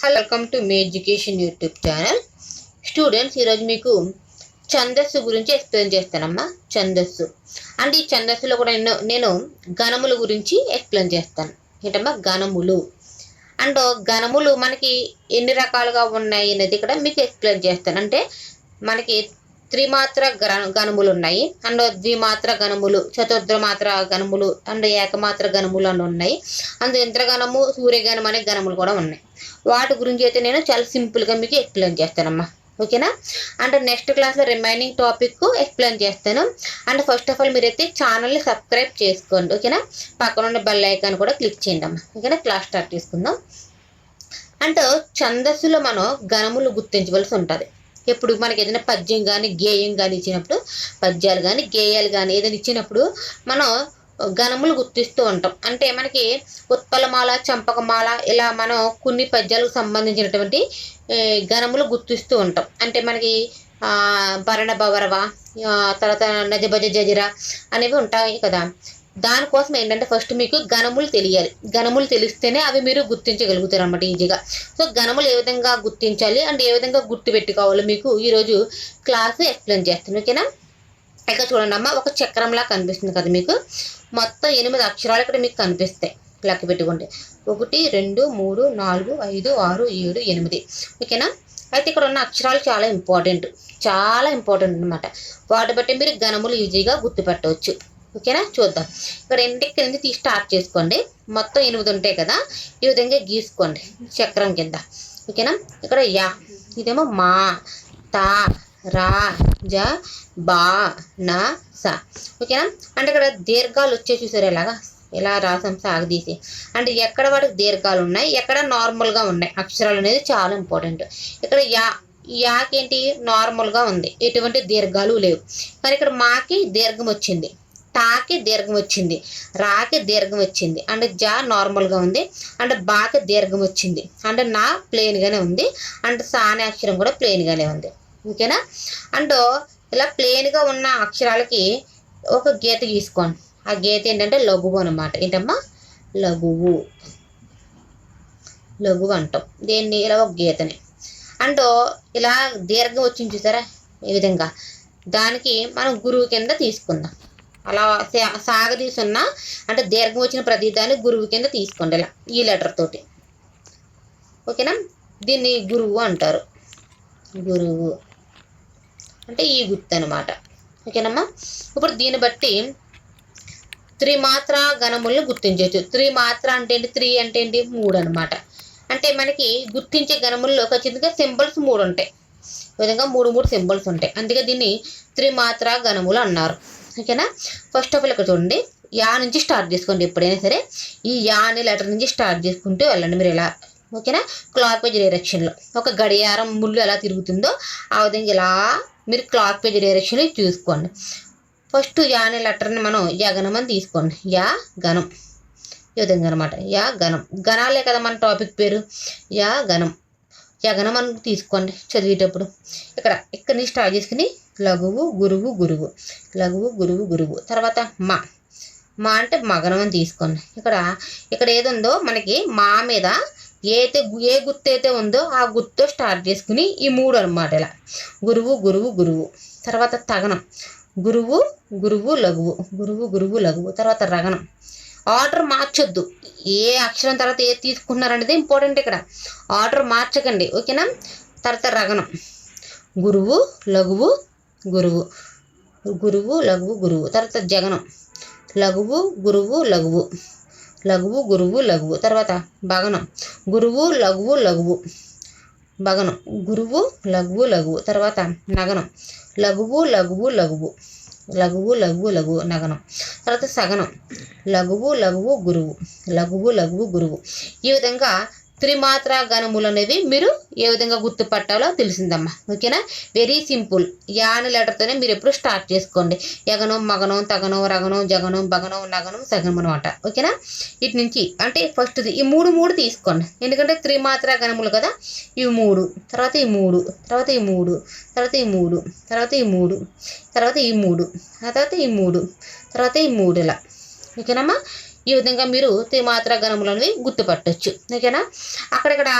Hello welcome to మీ education YouTube channel students ఈరోజు మీకు ఛందస్సు గురించి ఎక్స్ప్లెయిన్ చేస్తానమ్మా ఛందస్సు. అండ్ ఈ ఛందస్సులో కూడా నేను నేను గణముల గురించి ఎక్స్ప్లెయిన్ చేస్తాను. ఏంటమ్మా? గణములు అండ్ గణములు మనకి ఎన్ని రకాలుగా ఉన్నాయి అనేది ఇక్కడ మీకు ఎక్స్ప్లెయిన్ చేస్తాను. అంటే మనకి త్రిమాత్ర గణ గణములు ఉన్నాయి అండ్ ద్విమాత్ర గణములు చతుర్థమాత్ర గణములు అండ్ ఏకమాత్ర గణములు అని ఉన్నాయి. అండ్ యంత్రగణము సూర్యగణం అనే గణములు కూడా ఉన్నాయి. వాటి గురించి అయితే నేను చాలా సింపుల్గా మీకు ఎక్స్ప్లెయిన్ చేస్తానమ్మా. ఓకేనా? అండ్ నెక్స్ట్ క్లాస్లో రిమైనింగ్ టాపిక్ ఎక్స్ప్లెయిన్ చేస్తాను. అండ్ ఫస్ట్ ఆఫ్ ఆల్ మీరైతే ఛానల్ని సబ్స్క్రైబ్ చేసుకోండి. ఓకేనా? పక్కన ఉన్న బెల్ ఐకాన్ కూడా క్లిక్ చేయండి అమ్మా. ఓకేనా? క్లాస్ స్టార్ట్ చేసుకుందాం. అంటే ఛందస్సులో మనం గణములు గుర్తించవలసి ఉంటుంది. ఎప్పుడు మనకి ఏదైనా పద్యం కానీ గేయం కానీ ఇచ్చినప్పుడు పద్యాలు కానీ గేయాలు కానీ ఏదైనా ఇచ్చినప్పుడు మనం గణములు గుర్తిస్తూ ఉంటాం. అంటే మనకి ఉత్పలమాల చంపకమాల ఇలా మనం కొన్ని పద్యాలకు సంబంధించినటువంటి గణములు గుర్తిస్తూ ఉంటాం. అంటే మనకి భరణ భవరవ తర్వాత నజభజ జజిర అనేవి ఉంటాయి కదా. దానికోసం ఏంటంటే ఫస్ట్ మీకు గణములు తెలియాలి. గణములు తెలిస్తేనే అవి మీరు గుర్తించగలుగుతారు అన్నమాట ఈజీగా. సో గణములు ఏ విధంగా గుర్తించాలి అండ్ ఏ విధంగా గుర్తు పెట్టుకోవాలో మీకు ఈరోజు క్లాస్ ఎక్స్ప్లెయిన్ చేస్తాను. ఓకేనా ఇక్కడ చూడండి అమ్మ ఒక చక్రంలా కనిపిస్తుంది కదా మీకు. మొత్తం ఎనిమిది అక్షరాలు ఇక్కడ మీకు కనిపిస్తాయి. లెక్క పెట్టుకోండి. ఒకటి రెండు మూడు నాలుగు ఐదు ఆరు ఏడు ఎనిమిది. ఓకేనా అయితే ఇక్కడ ఉన్న అక్షరాలు చాలా ఇంపార్టెంట్ చాలా ఇంపార్టెంట్ అనమాట వాటి బట్టి మీరు గణములు ఈజీగా గుర్తుపెట్టవచ్చు. ఓకేనా? చూద్దాం. ఇక్కడ ఇంటికి కింద తీసి స్టార్ట్ చేసుకోండి. మొత్తం ఎనిమిది ఉంటాయి కదా? ఈ విధంగా గీసుకోండి చక్రం కింద. ఓకేనా? ఇక్కడ యా ఇదేమో మా తా రా జ బా నా స. ఓకేనా? అంటే ఇక్కడ దీర్ఘాలు వచ్చే చూసారు ఎలాగా ఇలా రాసాం సాగదీసి అంటే ఎక్కడ వాటికి దీర్ఘాలు ఉన్నాయి? ఎక్కడ నార్మల్గా ఉన్నాయి? అక్షరాలు అనేది చాలా ఇంపార్టెంట్ ఇక్కడ యా యాకేంటి? నార్మల్గా ఉంది. ఎటువంటి దీర్ఘాలు లేవు. కానీ ఇక్కడ మాకి దీర్ఘం వచ్చింది. టాకి దీర్ఘం వచ్చింది రాకి దీర్ఘం వచ్చింది. అండ్ జా నార్మల్గా ఉంది అండ్ బాకి దీర్ఘం వచ్చింది. అండ్ నా ప్లెయిన్గానే ఉంది అండ్ సానే అక్షరం కూడా ప్లెయిన్గానే ఉంది. ఓకేనా? అండ్ ఇలా ప్లెయిన్గా ఉన్న అక్షరాలకి ఒక గీత గీసుకోండి. ఆ గీత ఏంటంటే లఘువు అనమాట ఏంటమ్మా? లఘువు. లఘువు అంటాం. దీన్ని ఇలా ఒక గీతని. అండ్ ఇలా దీర్ఘం వచ్చింది చూసారా? ఈ విధంగా. దానికి మనం గురువు కింద తీసుకుందాం. అలా సా- సాగదీసున్న అంటే దీర్ఘం వచ్చిన ప్రతి దాన్ని గురువు కింద తీసుకోండి ఇలా ఈ లెటర్ తోటి. ఓకేనా? దీన్ని గురువు అంటారు. గురువు. అంటే ఈ గుర్తు అనమాట ఓకేనమ్మా? ఇప్పుడు దీన్ని బట్టి త్రిమాత్ర గణములను గుర్తించవచ్చు. త్రిమాత్ర అంటే ఏంటి? త్రీ అంటే ఏంటి? మూడు అనమాట అంటే మనకి గుర్తించే గణముల్లో ఖచ్చితంగా సింబల్స్ మూడు ఉంటాయి. విధంగా మూడు మూడు సింబల్స్ ఉంటాయి. అందుకే దీన్ని త్రిమాత్ర గణములు అన్నారు. ఓకేనా? ఫస్ట్ ఆఫ్ ఆల్ ఇక్కడ చూడండి. యా నుంచి స్టార్ట్ చేసుకోండి ఎప్పుడైనా సరే. ఈ యా అనే లెటర్ నుంచి స్టార్ట్ చేసుకుంటూ వెళ్ళండి మీరు ఇలా. ఓకేనా? క్లాక్ పేజ్ డైరెక్షన్లో ఒక గడియారం ముళ్ళు ఎలా తిరుగుతుందో ఆ విధంగా ఇలా మీరు క్లాక్ పేజ్ డైరెక్షన్లో చూసుకోండి. ఫస్ట్ యా అనే లెటర్ని మనం యగనం అని తీసుకోండి. యా గణం. ఈ విధంగా అనమాట యా గణం. గణాలే కదా మన టాపిక్ పేరు. యా గణం. జగనం మనం తీసుకోండి చదివేటప్పుడు. ఇక్కడ ఇక్కడ నుంచి స్టార్ట్ చేసుకుని లఘువు గురువు గురువు. లఘువు గురువు గురువు. తర్వాత మా. మా అంటే మగనం అని తీసుకోండి. ఇక్కడ ఇక్కడ ఏది ఉందో మనకి మా మీద ఏతే ఏ గుర్తు అయితే ఉందో ఆ గుర్తుతో స్టార్ట్ చేసుకుని ఈ మూడు అనమాట ఇలా. గురువు గురువు గురువు. తర్వాత తగనం. గురువు గురువు లఘువు. గురువు గురువు లఘువు. తర్వాత రగనం. ఆర్డర్ మార్చొద్దు. ఏ అక్షరం తర్వాత ఏది తీసుకున్నారనేది ఇంపార్టెంట్ ఇక్కడ. ఆర్డర్ మార్చకండి. ఓకేనా తర్వాత రగనం గురువు లఘువు గురువు. గురువు లఘువు గురువు. తర్వాత జగనం లఘువు గురువు లఘువు. లఘువు గురువు లఘువు. తర్వాత భగనం గురువు లఘువు లఘువు. భగనం గురువు లఘువు లఘువు. తర్వాత నగనం లఘువు లఘువు లఘువు. లఘువు లఘువు లఘువు నగనం. తర్వాత సగనం. లఘువు లఘువు గురువు. లఘువు లఘువు గురువు. ఈ విధంగా త్రిమాత్ర గణములు అనేవి మీరు ఏ విధంగా గుర్తుపట్టాలో తెలిసిందమ్మా. ఓకేనా? వెరీ సింపుల్ యాని లెటర్తోనే మీరు ఎప్పుడు స్టార్ట్ చేసుకోండి. యగనం మగనం తగనం రగనం జగనం బగనం నగనం సగనం అనమాట ఓకేనా? ఇటు నుంచి అంటే ఫస్ట్ది ఈ మూడు మూడు తీసుకోండి. ఎందుకంటే త్రిమాత్ర గణములు కదా. ఈ మూడు తర్వాత ఈ మూడు తర్వాత ఈ మూడు తర్వాత ఈ మూడు తర్వాత ఈ మూడు తర్వాత ఈ మూడు ఆ తర్వాత ఈ మూడు తర్వాత ఈ మూడు ఇలా. ఓకేనమ్మా? ఈ విధంగా మీరు త్రిమాత్ర గణములు అనేవి గుర్తుపట్టొచ్చు. ఓకేనా? అక్కడక్కడ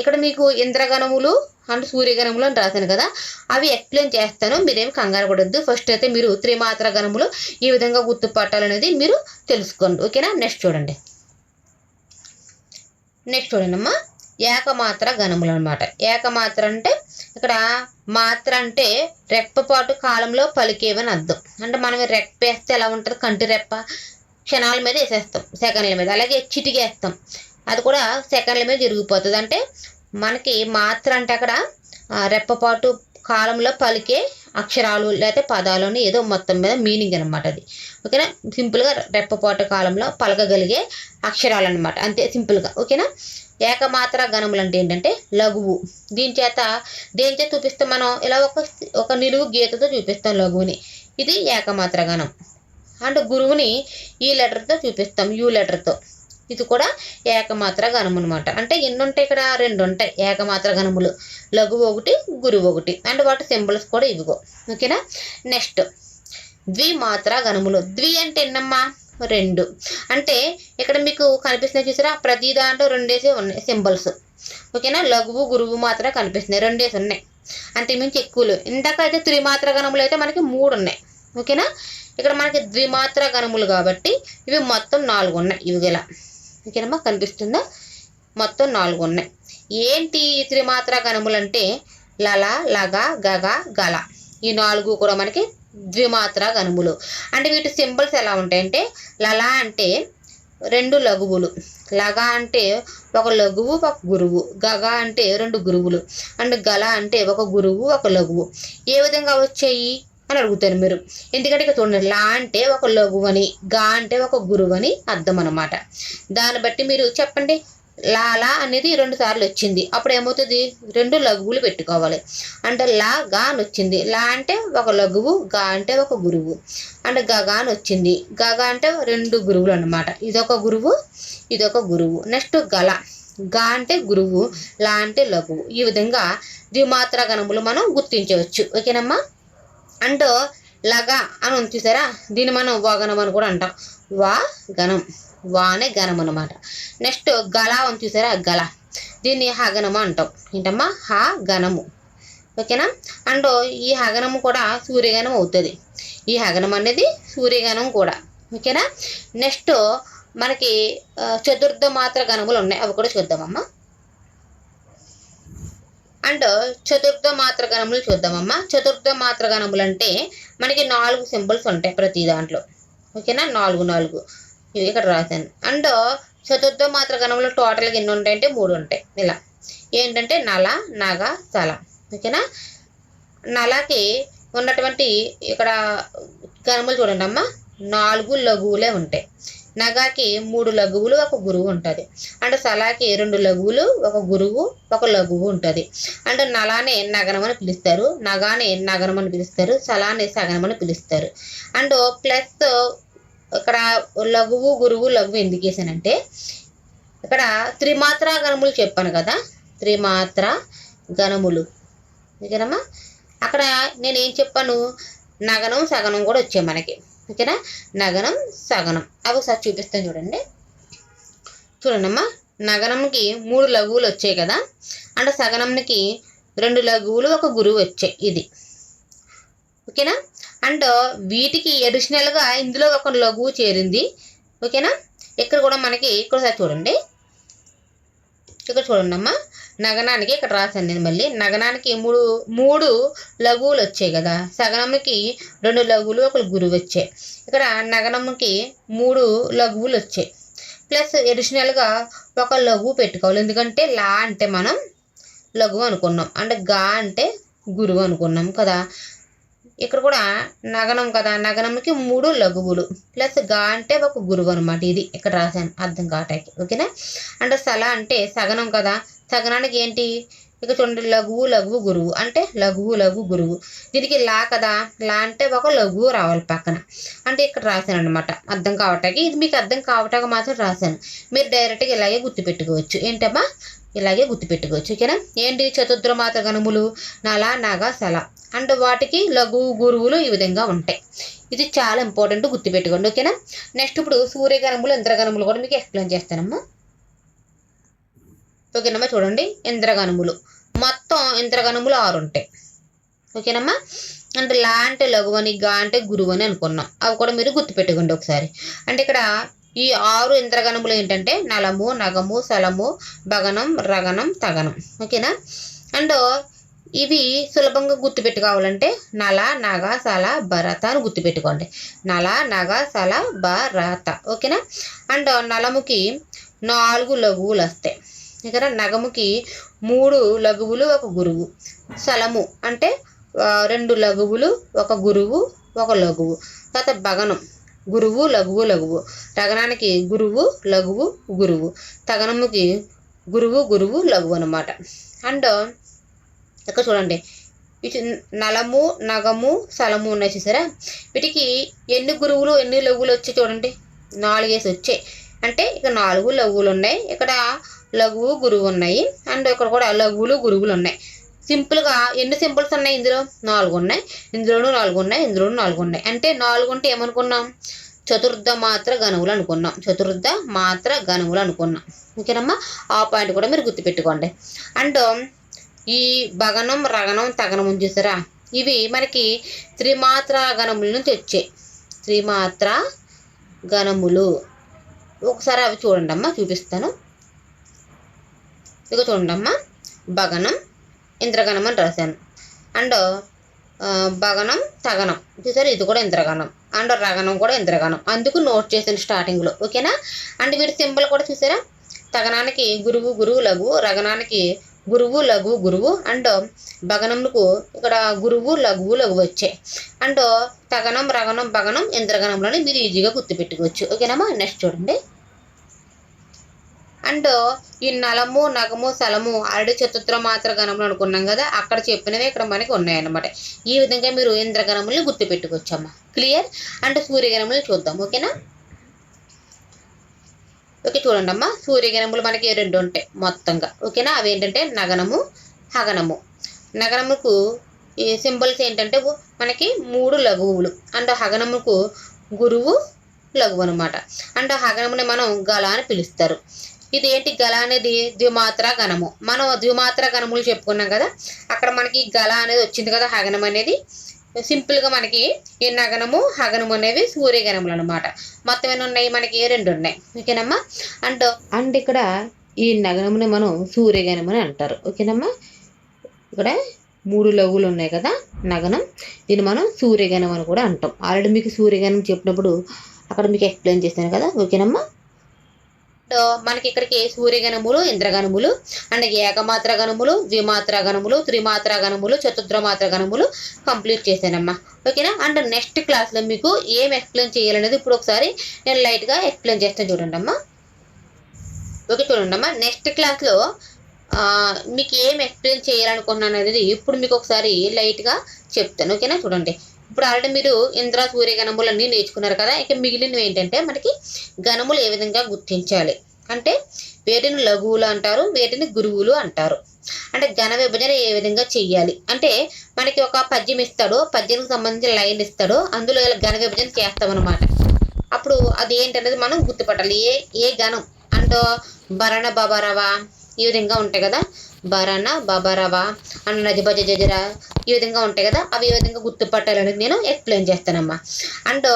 ఇక్కడ మీకు ఇంద్రగణములు అండ్ సూర్యగణములు అని రాశాను కదా అవి ఎక్స్ప్లెయిన్ చేస్తాను మీరేం కంగారు పడద్దు. ఫస్ట్ అయితే మీరు త్రిమాత్ర గణములు ఈ విధంగా గుర్తుపట్టాలనేది మీరు తెలుసుకోండి. ఓకేనా? నెక్స్ట్ చూడండి. నెక్స్ట్ చూడండి అమ్మా ఏకమాత్ర గణములు అనమాట ఏకమాత్ర అంటే ఇక్కడ మాత్ర అంటే రెప్పపాటు కాలంలో పలికేవని అర్థం. అంటే మనం రెప్పేస్తే ఎలా ఉంటుంది? కంటి రెప్ప క్షణాల మీద వేసేస్తాం. సెకండ్ల మీద. అలాగే చిటికేస్తాం అది కూడా సెకండ్ల మీద జరిగిపోతుంది అంటే మనకి మాత్ర అంటే అక్కడ రెప్పపాటు కాలంలో పలికే అక్షరాలు లేకపోతే పదాలని ఏదో మొత్తం మీద మీనింగ్ అనమాట అది. ఓకేనా? సింపుల్గా రెప్పపాటు కాలంలో పలకగలిగే అక్షరాలు అనమాట అంతే సింపుల్గా. ఓకేనా? ఏకమాత్ర గణములు అంటే ఏంటంటే లఘువు. దీని చేత దేని చేత చూపిస్తాం మనం? ఇలా ఒక ఒక నిలువు గీతతో చూపిస్తాం లఘువుని. ఇది ఏకమాత్ర గణం. అండ్ గురువుని ఈ లెటర్తో చూపిస్తాం యూ లెటర్తో ఇది కూడా ఏకమాత్ర గణము అనమాట అంటే ఎన్ని ఉంటాయి ఇక్కడ? రెండు ఉంటాయి ఏకమాత్ర గణములు. లఘువు ఒకటి గురువు ఒకటి. అండ్ వాటి సింబల్స్ కూడా ఇవిగో ఓకేనా? నెక్స్ట్. ద్విమాత్ర గణములు. ద్వి అంటే ఎన్నమ్మా? రెండు. అంటే ఇక్కడ మీకు కనిపిస్తున్నాయి చూసారా? ప్రతి దాంట్లో రెండేసి ఉన్నాయి సింబల్స్. ఓకేనా? లఘువు గురువు మాత్రం కనిపిస్తున్నాయి. రెండేసి ఉన్నాయి. అంటే మించి ఎక్కువలు. ఇందాక అయితే త్రిమాత్ర గణములు అయితే మనకి మూడు ఉన్నాయి. ఓకేనా? ఇక్కడ మనకి ద్విమాత్ర గణములు కాబట్టి ఇవి మొత్తం నాలుగు ఉన్నాయి ఇవి ఇలా ఓకేనమ్మా? కనిపిస్తుందా? మొత్తం నాలుగు ఉన్నాయి ఏంటి ఈ త్రిమాత్ర గణములు అంటే లల లగ గగ గల ఈ నాలుగు కూడా మనకి ద్విమాత్ర గణములు అంటే వీటి సింబల్స్ ఎలా ఉంటాయంటే లల అంటే రెండు లఘువులు. లగ అంటే ఒక లఘువు ఒక గురువు. గగ అంటే రెండు గురువులు. అండ్ గల అంటే ఒక గురువు ఒక లఘువు. ఏ విధంగా వచ్చాయి? అని అడుగుతారు మీరు. ఎందుకంటే ఇక్కడ చూడండి లా అంటే ఒక లఘువని గా అంటే ఒక గురువు అని అర్థం అనమాట దాన్ని బట్టి మీరు చెప్పండి లాలా అనేది రెండు సార్లు వచ్చింది. అప్పుడు ఏమవుతుంది? రెండు లఘువులు పెట్టుకోవాలి. అంటే లా గా అని వచ్చింది. లా అంటే ఒక లఘువు గా అంటే ఒక గురువు. అంటే గగా అని వచ్చింది. గగా అంటే రెండు గురువులు అనమాట ఇదొక గురువు ఇదొక గురువు. నెక్స్ట్ గల గా అంటే గురువు లా అంటే లఘువు. ఈ విధంగా ద్విమాత్ర గణములు మనం గుర్తించవచ్చు. ఓకేనమ్మా? అండ్ లగ అని ఉంది చూసారా? దీన్ని మనం వాగనం అని కూడా అంటాం. వా గణం. వా అనే గణం అనమాట నెక్స్ట్ గల ఉంది చూసారా? గల దీన్ని హగనము అంటాం. ఏంటమ్మా? హ గణము. ఓకేనా? అండ్ ఈ హగనము కూడా సూర్యగణం అవుతుంది. ఈ హగనం అనేది సూర్యగణం కూడా. ఓకేనా? నెక్స్ట్ మనకి చతుర్థ మాత్ర గణములు ఉన్నాయి. అవి కూడా చూద్దామమ్మా. అండ్ చతుర్థ మాత్ర గణములు చూద్దామమ్మా. చతుర్థ మాత్ర గణములు అంటే మనకి నాలుగు సింబల్స్ ఉంటాయి ప్రతి దాంట్లో. ఓకేనా? నాలుగు నాలుగు. ఇవి ఇక్కడ రాశాను. అండ్ చతుర్థ మాత్ర గణములు టోటల్గా ఎన్ని ఉంటాయంటే మూడు ఉంటాయి. ఇలా. ఏంటంటే నల నగ తల. ఓకేనా? నలకి ఉన్నటువంటి ఇక్కడ గణములు చూడండి అమ్మా నాలుగు లఘువులే ఉంటాయి. నగాకి మూడు లఘువులు ఒక గురువు ఉంటుంది. అండ్ సలాకి రెండు లఘువులు ఒక గురువు ఒక లఘువు ఉంటుంది. అండ్ నలానే నగనం అని పిలుస్తారు. నగానే నగనం అని పిలుస్తారు. సలానే సగనం అని పిలుస్తారు. అండ్ ప్లస్ ఇక్కడ లఘువు గురువు లఘువు ఎందుకు వేసానంటే ఇక్కడ త్రిమాత్రా గణములు చెప్పాను కదా. త్రిమాత్ర గణములు. ఓకేనమ్మా? అక్కడ నేను ఏం చెప్పాను? నగనం సగనం కూడా వచ్చాయి మనకి. ఓకేనా నగనం సగనం అవి ఒకసారి చూపిస్తాను చూడండి. చూడండమ్మా నగనంకి మూడు లఘువులు వచ్చాయి కదా. అంటే సగనంకి రెండు లఘువులు ఒక గురువు వచ్చాయి ఇది. ఓకేనా? అండ్ వీటికి అడిషనల్గా ఇందులో ఒక లఘువు చేరింది. ఓకేనా? ఇక్కడ కూడా మనకి ఇక్కడ చూడండి. ఇక్కడ చూడండి అమ్మ నగనానికి ఇక్కడ రాశాను నేను మళ్ళీ. నగనానికి మూడు మూడు లఘువులు వచ్చాయి కదా. సగనమ్మకి రెండు లఘువులు ఒక గురువు వచ్చాయి. ఇక్కడ నగనమ్మకి మూడు లఘువులు వచ్చాయి. ప్లస్ అడిషనల్గా ఒక లఘువు పెట్టుకోవాలి. ఎందుకంటే లా అంటే మనం లఘువు అనుకున్నాం. అంటే గా అంటే గురువు అనుకున్నాం కదా. ఇక్కడ కూడా నగనం కదా నగనంకి మూడు లఘువులు. ప్లస్గా అంటే ఒక గురువు అనమాట ఇది ఇక్కడ రాశాను అర్థం కావటానికి ఓకేనా? అంటే సల అంటే సగనం కదా సగనానికి ఏంటి? ఇక చూడండి లఘువు లఘువు గురువు. అంటే లఘువు లఘువు గురువు. దీనికి లా కదా? లా అంటే ఒక లఘువు రావాలి పక్కన. అంటే ఇక్కడ రాశాను అనమాట అర్థం కావటానికి ఇది మీకు అర్థం కావటానికి మాత్రం రాశాను. మీరు డైరెక్ట్గా ఇలాగే గుర్తుపెట్టుకోవచ్చు. ఏంటమ్మా? ఇలాగే గుర్తుపెట్టుకోవచ్చు. ఓకేనా? ఏంటి చతుర్ద్రమాత్ర గణములు? నల నగ సల అండ్ వాటికి లఘు గురువులు ఈ విధంగా ఉంటాయి. ఇది చాలా ఇంపార్టెంట్ గుర్తుపెట్టుకోండి. ఓకేనా? నెక్స్ట్ ఇప్పుడు సూర్యగణములు ఇంద్రగణములు కూడా మీకు ఎక్స్ప్లెయిన్ చేస్తానమ్మా. ఓకేనమ్మా చూడండి. ఇంద్రగణములు మొత్తం ఇంద్రగణములు ఆరు ఉంటాయి ఓకేనమ్మా? అంటే లా అంటే లఘువని గా అంటే గురువు అని అనుకున్నాం. అవి కూడా మీరు గుర్తుపెట్టుకోండి ఒకసారి. అంటే ఇక్కడ ఈ ఆరు ఇంద్రగణములు ఏంటంటే నలము నగము సలము భగనం రగనం తగనం. ఓకేనా? అండ్ ఇవి సులభంగా గుర్తుపెట్టుకోవాలంటే నల నగ సల భరత అని గుర్తుపెట్టుకోండి. నల నగ సల భరత. ఓకేనా? అండ్ నలముకి నాలుగు లఘువులు వస్తాయి. ఇక్కడ నగముకి మూడు లఘువులు ఒక గురువు. సలము అంటే రెండు లఘువులు ఒక గురువు ఒక లఘువు. తర్వాత భగనం గురువు లఘువు లఘువు. రగనానికి గురువు లఘువు గురువు. తగనముకి గురువు గురువు లఘువు అనమాట అండ్ ఇక్కడ చూడండి నలము నగము సలము ఉన్నాయి చూసారా? వీటికి ఎన్ని గురువులు ఎన్ని లఘువులు వచ్చాయి చూడండి? నాలుగేసి వచ్చాయి. అంటే ఇక్కడ నాలుగు లఘువులు ఉన్నాయి. ఇక్కడ లఘువు గురువు ఉన్నాయి. అండ్ ఇక్కడ కూడా లఘువులు గురువులు ఉన్నాయి. సింపుల్గా ఎన్ని సింపుల్స్ ఉన్నాయి ఇందులో? నాలుగు ఉన్నాయి. ఇందులోనూ నాలుగు ఉన్నాయి ఇందులోనూ నాలుగు ఉన్నాయి. అంటే నాలుగు ఉంటే ఏమనుకున్నాం? చతుర్థ మాత్ర గణువులు అనుకున్నాం. చతుర్థ మాత్ర గణువులు అనుకున్నాం. ఓకేనమ్మా? ఆ పాయింట్ కూడా మీరు గుర్తుపెట్టుకోండి. అండ్ ఈ భగనం రగనం తగనం చూసారా? ఇవి మనకి త్రిమాత్ర గణముల నుంచి వచ్చాయి. త్రిమాత్ర గణములు. ఒకసారి అవి చూడండి అమ్మా చూపిస్తాను. ఇక చూడండి భగనం ఇంద్రగణం అని రాశాను. అండ్ భగనం తగనం. చూసారు ఇది కూడా ఇంద్రగణం. అండ్ రగనం కూడా ఇంద్రగణం. అందుకు నోట్ చేశాను స్టార్టింగ్లో ఓకేనా అండ్ వీటి సింబల్ కూడా చూసారా? తగనానికి గురువు గురువు లఘు. రగనానికి గురువు లఘు గురువు. అండ్ భగనంకు ఇక్కడ గురువు లఘువు లఘు వచ్చాయి అండ్ తగనం రగనం భగనం ఇంద్రగణంలోని మీరు ఈజీగా గుర్తుపెట్టుకోవచ్చు. ఓకేనమ్మా నెక్స్ట్ చూడండి. అండ్ ఈ నలము నగము సలము ఆల్రెడీ చతుర్థ మాత్ర గణములు అనుకున్నాం కదా అక్కడ చెప్పినవి ఇక్కడ మనకి ఉన్నాయన్నమాట. ఈ విధంగా మీరు ఇంద్రగణముల్ని గుర్తుపెట్టుకోవచ్చమ్మా. క్లియర్ అంటే సూర్యగణములు చూద్దాం ఓకేనా? ఓకే చూడండి అమ్మా సూర్యగణములు మనకి రెండు ఉంటాయి మొత్తంగా. ఓకేనా? అవి ఏంటంటే నగనము హగనము. నగనముకు ఈ సింబల్స్ ఏంటంటే మనకి మూడు లఘువులు. అండ్ హగనముకు గురువు లఘువు అనమాట అండ్ హగనముని మనం గల అని పిలుస్తారు. ఇది ఏంటి గల అనేది ద్విమాత్ర గణము మనం ద్విమాత్ర గణములు చెప్పుకున్నాం కదా అక్కడ మనకి గల అనేది వచ్చింది కదా హగనం అనేది. సింపుల్గా మనకి ఈ నగనము హగనము అనేవి సూర్యగణములు అనమాట మొత్తం ఎన్ని ఉన్నాయి? మనకి రెండు ఉన్నాయి. ఓకేనమ్మా? అండ్ అండ్ ఇక్కడ ఈ నగనముని మనం సూర్యగణం అని అంటారు. ఓకేనమ్మా? ఇక్కడ మూడు లఘువులు ఉన్నాయి కదా నగనం. దీన్ని మనం సూర్యగణం అని కూడా అంటాం. ఆల్రెడీ మీకు సూర్యగణం చెప్పినప్పుడు అక్కడ మీకు ఎక్స్ప్లెయిన్ చేశాను కదా. ఓకేనమ్మా? మనకి ఇక్కడికి సూర్యగణములు ఇంద్రగణములు అండ్ ఏకమాత్ర గణములు ద్విమాత్ర గణములు త్రిమాత్ర గణములు చతుర్థమాత్ర గణములు కంప్లీట్ చేశానమ్మా. ఓకేనా? అండ్ నెక్స్ట్ క్లాస్లో మీకు ఏం ఎక్స్ప్లెయిన్ చేయాలనేది ఇప్పుడు ఒకసారి నేను లైట్గా ఎక్స్ప్లెయిన్ చేస్తాను చూడండి అమ్మా ఓకే చూడండి అమ్మా నెక్స్ట్ క్లాస్లో మీకు ఏం ఎక్స్ప్లెయిన్ చేయాలనుకున్నాను అనేది ఇప్పుడు మీకు ఒకసారి లైట్గా చెప్తాను. ఓకేనా? చూడండి. ఇప్పుడు ఆల్రెడీ మీరు ఇంద్ర సూర్య గణములు అన్నీ నేర్చుకున్నారు కదా. ఇక మిగిలినవి ఏంటంటే మనకి గణములు ఏ విధంగా గుర్తించాలి? అంటే వేటిని లఘువులు అంటారు వేటిని గురువులు అంటారు. అంటే ఘన విభజన ఏ విధంగా చెయ్యాలి? అంటే మనకి ఒక పద్యం ఇస్తాడు పద్యానికి సంబంధించిన లైన్ ఇస్తాడు అందులో ఇలా ఘన విభజన చేస్తామన్నమాట. అప్పుడు అది ఏంటనేది మనం గుర్తుపట్టాలి. ఏ ఏ గణం? అండ్ భరణ బబరవ ఈ విధంగా ఉంటాయి కదా. భరణ బబరవ అండ్ నజబజ జజర ఈ విధంగా ఉంటాయి కదా అవి ఏ విధంగా గుర్తుపట్టాలనేది నేను ఎక్స్ప్లెయిన్ చేస్తానమ్మా. అండ్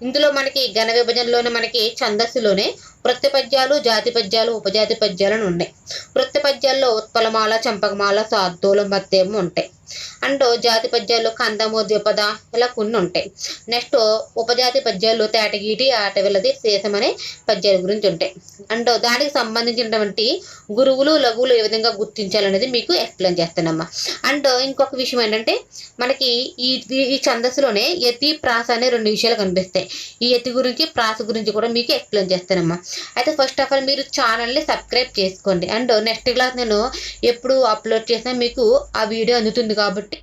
ఇందులో మనకి ఘన విభజనలోనే మనకి ఛందస్సులోనే వృత్తి పద్యాలు జాతి పద్యాలు ఉపజాతి పద్యాలను ఉన్నాయి. వృత్తి పద్యాల్లో ఉత్పలమాల చంపకమాల సాద్దోలం మత్తేమో ఉంటాయి. అండ్ జాతి పద్యాల్లో కందము ద్విపద ఇలా కొన్ని ఉంటాయి. నెక్స్ట్ ఉపజాతి పద్యాల్లో తేటగీటి ఆటవిల్లది శేషం అనే పద్యాల గురించి ఉంటాయి. అండ్ దానికి సంబంధించినటువంటి గురువులు లఘువులు ఏ విధంగా గుర్తించాలనేది మీకు ఎక్స్ప్లెయిన్ చేస్తానమ్మా. అండ్ ఇంకొక విషయం ఏంటంటే మనకి ఈ ఈ ఛందస్సులోనే యతి ప్రాస అనే రెండు విషయాలు కనిపిస్తాయి. ఈ యతి గురించి ప్రాస గురించి కూడా మీకు ఎక్స్ప్లెయిన్ చేస్తానమ్మా. అయితే ఫస్ట్ ఆఫ్ ఆల్ మీరు ఛానల్ని సబ్స్క్రైబ్ చేసుకోండి. అండ్ నెక్స్ట్ క్లాస్ నేను ఎప్పుడు అప్లోడ్ చేసినా మీకు ఆ వీడియో అందుతుంది కాబట్టి